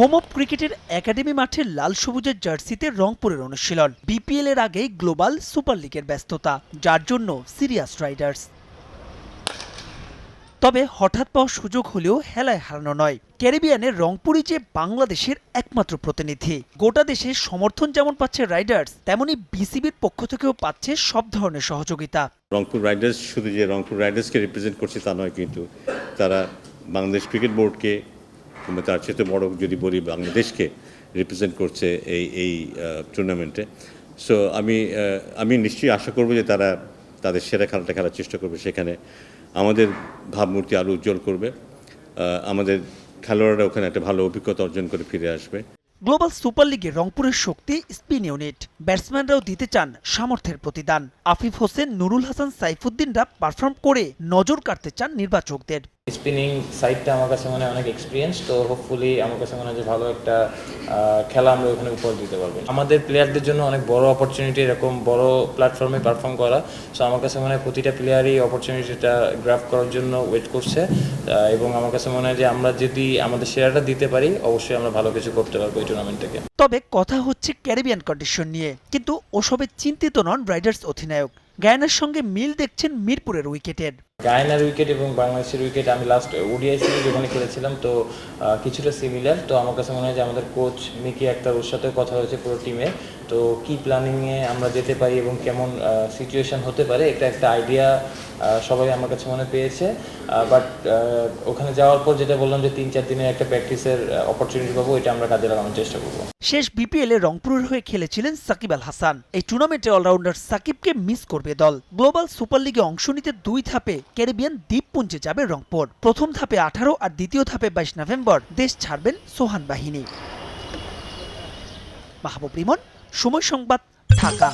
Home of ক্রিকেটের academy মাঠে লাল সবুজের জার্সিতে রংপুরের অনুশীলন। বিপিএল এর আগে গ্লোবাল সুপার লিগের ব্যস্ততা, যার জন্য সিরিয়াস রাইডার্স। তবে হঠাৎ পাওয়া সুযোগ হলেও হেলায় হারানো নয়। ক্যারিবিয়ানের রংপুরই যে বাংলাদেশের একমাত্র প্রতিনিধি। গোটা দেশে সমর্থন যেমন পাচ্ছে রাইডার্স, তেমনি বিসিবির পক্ষ থেকেও পাচ্ছে সব ধরনের সহযোগিতা। রংপুর রাইডার্স, শুধু যে রংপুর রাইডার্সকে রিপ্রেজেন্ট করছে তা নয়, কিন্তু তারা বাংলাদেশ ক্রিকেট বোর্ডকে কিংবা তার চেয়ে বড় যদি বলি বাংলাদেশকে রিপ্রেজেন্ট করছে এই এই টুর্নামেন্টে সো আমি আমি নিশ্চয়ই আশা করব যে তারা তাদের সেরা খেলাটা খেলার চেষ্টা করবে সেখানে। আমাদের ভাবমূর্তি আরও উজ্জ্বল করবে। আমাদের খেলোয়াড়রা ওখানে একটা ভালো অভিজ্ঞতা অর্জন করে ফিরে আসবে। গ্লোবাল সুপার লিগে রংপুরের শক্তি স্পিন ইউনিট। ব্যাটসম্যানরাও দিতে চান সামর্থ্যের প্রতিদান। আফিফ হোসেন, নুরুল হাসান, সাইফুদ্দিনরা পারফর্ম করে নজর কাটতে চান নির্বাচকদের। স্পিনিং সাইডটা আমার কাছে মনে অনেক এক্সপিরিয়েন্স তো হোপফুলি আমার কাছে মনে হয় যে ভালো একটা খেলা আমরা ওখানে উপহার দিতে পারব। আমাদের প্লেয়ারদের জন্য অনেক বড় অপরচুনিটি এরকম বড় প্ল্যাটফর্মে পারফর্ম করা। সো আমার কাছে মনে হয় প্রতিটা প্লেয়ারই অপরচুনিটিটা গ্রাফ করার জন্য ওয়েট করছে। এবং আমার কাছে মনে হয় যে আমরা যদি আমাদের সেরাটা দিতে পারি, অবশ্যই আমরা ভালো কিছু করতে পারব এই টুর্নামেন্ট থেকে তবে কথা হচ্ছে ক্যারিবিয়ান কন্ডিশন নিয়ে। কিন্তু ওসবে চিন্তিত নন রাইডার্স অধিনায়ক। গায়ানের সঙ্গে মিল দেখছেন মিরপুরের উইকেটের গায়নার উইকেট এবং বাংলাদেশের উইকেট আমি লাস্ট ওডিআই সিরিজ ওখানে খেলেছিলাম, তো কিছুটা সিমিলার তো আমার কাছে মনে হয় যে আমাদের কোচ মিকি আক্তার ওর সাথেও কথা হয়েছে পুরো টিমে তো কি প্ল্যানিংয়ে আমরা যেতে পারি এবং কেমন সিচুয়েশন হতে পারে এটা একটা আইডিয়া সবাই আমার কাছে মনে পেয়েছে। বাট ওখানে যাওয়ার পর যেটা বললাম যে তিন চার দিনের একটা প্র্যাকটিসের অপরচুনিটি পাবো, এটা আমরা কাজে লাগানোর চেষ্টা করব। শেষ বিপিএল এ রংপুরের হয়ে খেলেছিলেন সাকিব আল হাসান। এই টুর্নামেন্টে অলরাউন্ডার সাকিবকে মিস করবে দল। গ্লোবাল সুপার লিগে অংশ নিতে দুই ধাপে ক্যারিবিয়ান দ্বীপপুঞ্জে যাবে রংপুর। প্রথম ধাপে আঠারো আর দ্বিতীয় ধাপে বাইশ নভেম্বর দেশ ছাড়বেন সোহান বাহিনী। মাহবুব রিমন, সময় সংবাদ, ঢাকা।